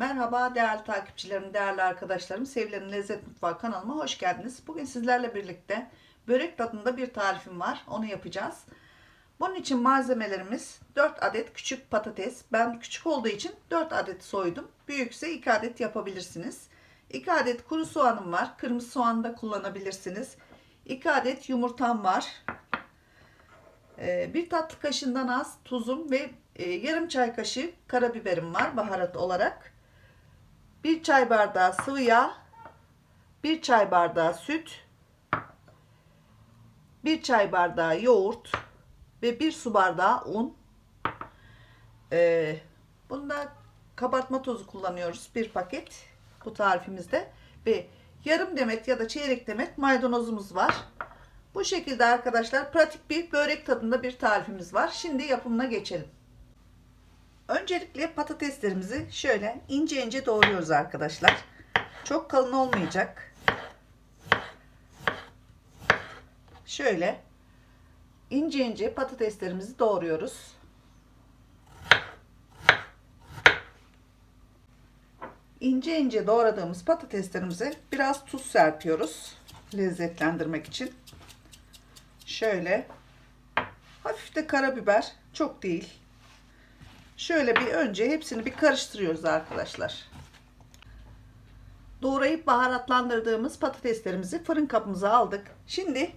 Merhaba değerli takipçilerim, değerli arkadaşlarım. Sevilen Lezzet Mutfağı kanalıma hoş geldiniz. Bugün sizlerle birlikte börek tadında bir tarifim var. Onu yapacağız. Bunun için malzemelerimiz 4 adet küçük patates. Ben küçük olduğu için 4 adet soydum. Büyükse 2 adet yapabilirsiniz. 2 adet kuru soğanım var. Kırmızı soğan da kullanabilirsiniz. 2 adet yumurtam var. Ee, Bir tatlı kaşığından az tuzum ve e, yarım çay kaşığı karabiberim var baharat olarak. Bir çay bardağı sıvı yağ, bir çay bardağı süt, bir çay bardağı yoğurt ve bir su bardağı un. Ee, bunda kabartma tozu kullanıyoruz bir paket bu tarifimizde ve yarım demet ya da çeyrek demet maydanozumuz var. Bu şekilde arkadaşlar pratik bir börek tadında bir tarifimiz var. Şimdi yapımına geçelim. Öncelikle patateslerimizi şöyle ince ince doğruyoruz arkadaşlar. Çok kalın olmayacak. Şöyle ince ince patateslerimizi doğruyoruz. İnce ince doğradığımız patateslerimize biraz tuz serpiyoruz lezzetlendirmek için. Şöyle hafif de karabiber, çok değil. Şöyle bir önce hepsini bir karıştırıyoruz arkadaşlar. Doğrayıp baharatlandırdığımız patateslerimizi fırın kabımıza aldık. Şimdi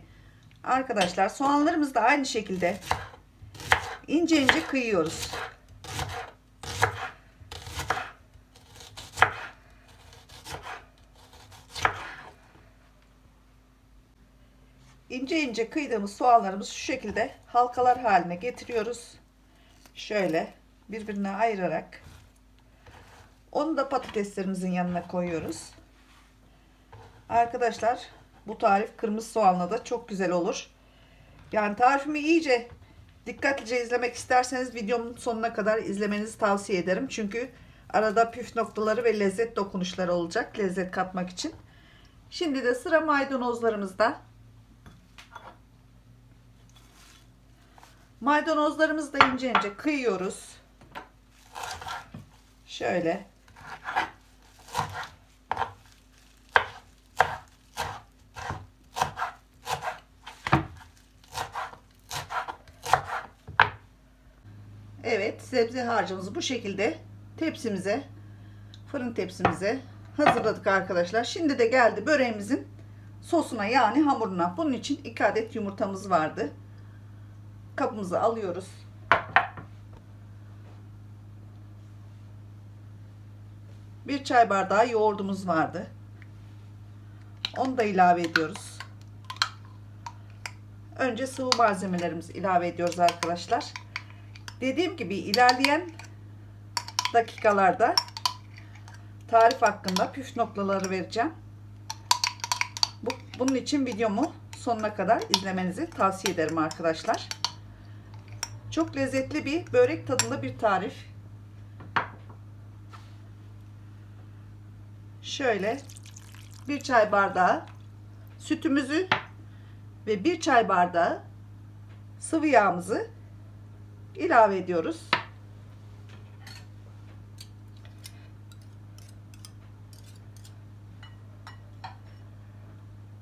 arkadaşlar soğanlarımızı da aynı şekilde ince ince kıyıyoruz. İnce ince kıydığımız soğanlarımızı şu şekilde halkalar haline getiriyoruz. Şöyle birbirine ayırarak onu da patateslerimizin yanına koyuyoruz. Arkadaşlar bu tarif kırmızı soğanla da çok güzel olur. Yani tarifimi iyice dikkatlice izlemek isterseniz videomun sonuna kadar izlemenizi tavsiye ederim. Çünkü arada püf noktaları ve lezzet dokunuşları olacak lezzet katmak için. Şimdi de sıra maydanozlarımızda. Maydanozlarımızı da ince ince kıyıyoruz. Şöyle. Evet, sebze harcımızı bu şekilde tepsimize, fırın tepsimize hazırladık arkadaşlar. Şimdi de geldi böreğimizin sosuna yani hamuruna. Bunun için 2 adet yumurtamız vardı. Kabımızı alıyoruz. Bir çay bardağı yoğurdumuz vardı. Onu da ilave ediyoruz. Önce sıvı malzemelerimizi ilave ediyoruz arkadaşlar. Dediğim gibi ilerleyen dakikalarda tarif hakkında püf noktaları vereceğim. Bu, bunun için videomu sonuna kadar izlemenizi tavsiye ederim arkadaşlar. Çok lezzetli bir börek tadında bir tarif. Şöyle bir çay bardağı sütümüzü ve bir çay bardağı sıvı yağımızı ilave ediyoruz.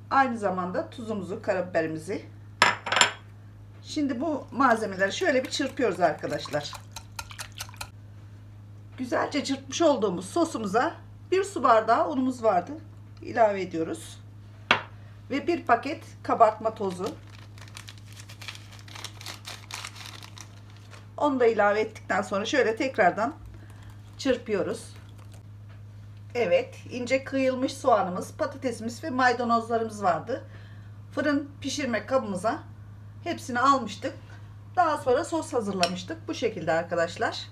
Aynı zamanda tuzumuzu, karabiberimizi. Şimdi bu malzemeleri şöyle bir çırpıyoruz arkadaşlar. Güzelce çırpmış olduğumuz sosumuza bir su bardağı unumuz vardı. ilave ediyoruz. Ve bir paket kabartma tozu. Onu da ilave ettikten sonra şöyle tekrardan çırpıyoruz. Evet, ince kıyılmış soğanımız, patatesimiz ve maydanozlarımız vardı. Fırın pişirme kabımıza hepsini almıştık. Daha sonra sos hazırlamıştık. Bu şekilde arkadaşlar.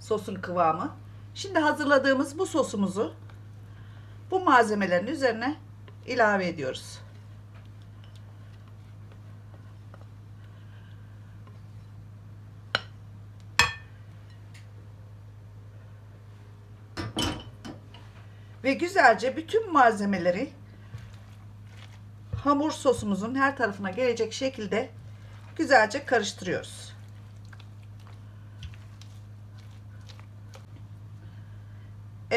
Sosun kıvamı. Şimdi hazırladığımız bu sosumuzu bu malzemelerin üzerine ilave ediyoruz. Ve güzelce bütün malzemeleri hamur sosumuzun her tarafına gelecek şekilde güzelce karıştırıyoruz.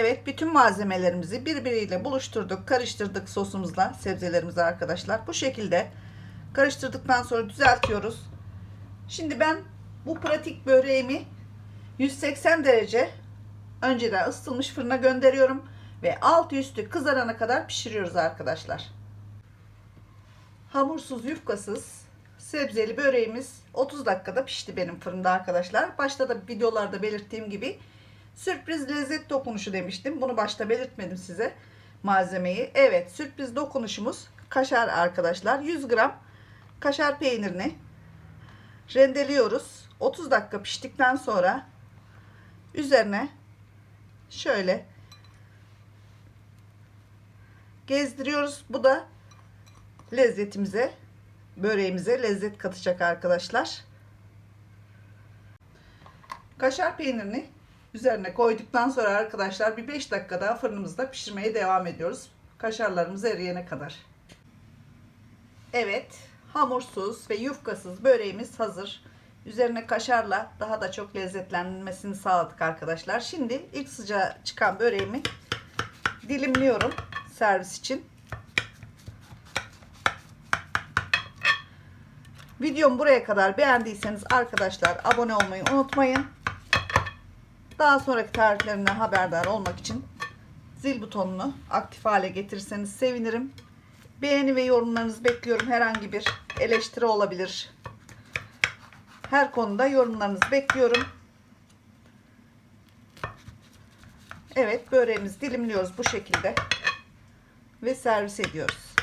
Evet bütün malzemelerimizi birbiriyle buluşturduk, karıştırdık sosumuzla sebzelerimizi arkadaşlar. Bu şekilde karıştırdıktan sonra düzeltiyoruz. Şimdi ben bu pratik böreğimi 180 derece önceden ısıtılmış fırına gönderiyorum ve altı üstü kızarana kadar pişiriyoruz arkadaşlar. Hamursuz, yufkasız sebzeli böreğimiz 30 dakikada pişti benim fırında arkadaşlar. Başta da videolarda belirttiğim gibi sürpriz lezzet dokunuşu demiştim. Bunu başta belirtmedim size malzemeyi. Evet sürpriz dokunuşumuz kaşar arkadaşlar. 100 gram kaşar peynirini rendeliyoruz. 30 dakika piştikten sonra üzerine şöyle gezdiriyoruz. Bu da lezzetimize, böreğimize lezzet katacak arkadaşlar. Kaşar peynirini üzerine koyduktan sonra arkadaşlar bir 5 dakika daha fırınımızda pişirmeye devam ediyoruz. Kaşarlarımız eriyene kadar. Evet, hamursuz ve yufkasız böreğimiz hazır. Üzerine kaşarla daha da çok lezzetlenmesini sağladık arkadaşlar. Şimdi ilk sıcağı çıkan böreğimi dilimliyorum servis için. Videomu buraya kadar beğendiyseniz arkadaşlar abone olmayı unutmayın. Daha sonraki tariflerimden haberdar olmak için zil butonunu aktif hale getirirseniz sevinirim. Beğeni ve yorumlarınızı bekliyorum. Herhangi bir eleştiri olabilir. Her konuda yorumlarınızı bekliyorum. Evet böreğimizi dilimliyoruz bu şekilde. Ve servis ediyoruz.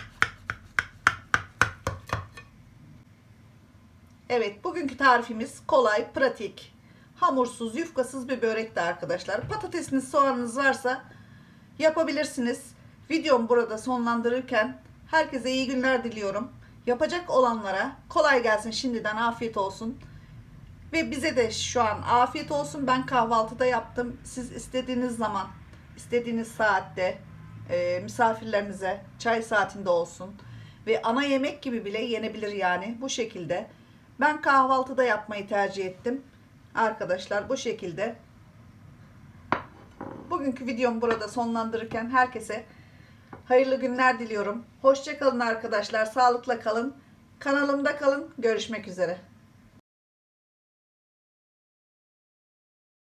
Evet bugünkü tarifimiz kolay, pratik, hamursuz, yufkasız bir börekti arkadaşlar. Patatesiniz, soğanınız varsa yapabilirsiniz. Videomu burada sonlandırırken herkese iyi günler diliyorum. Yapacak olanlara kolay gelsin şimdiden afiyet olsun. Ve bize de şu an afiyet olsun. Ben kahvaltıda yaptım. Siz istediğiniz zaman, istediğiniz saatte e, misafirlerinize çay saatinde olsun. Ve ana yemek gibi bile yenebilir yani bu şekilde. Ben kahvaltıda yapmayı tercih ettim. Arkadaşlar bu şekilde. Bugünkü videomu burada sonlandırırken herkese hayırlı günler diliyorum. Hoşçakalın arkadaşlar. Sağlıkla kalın. Kanalımda kalın. Görüşmek üzere.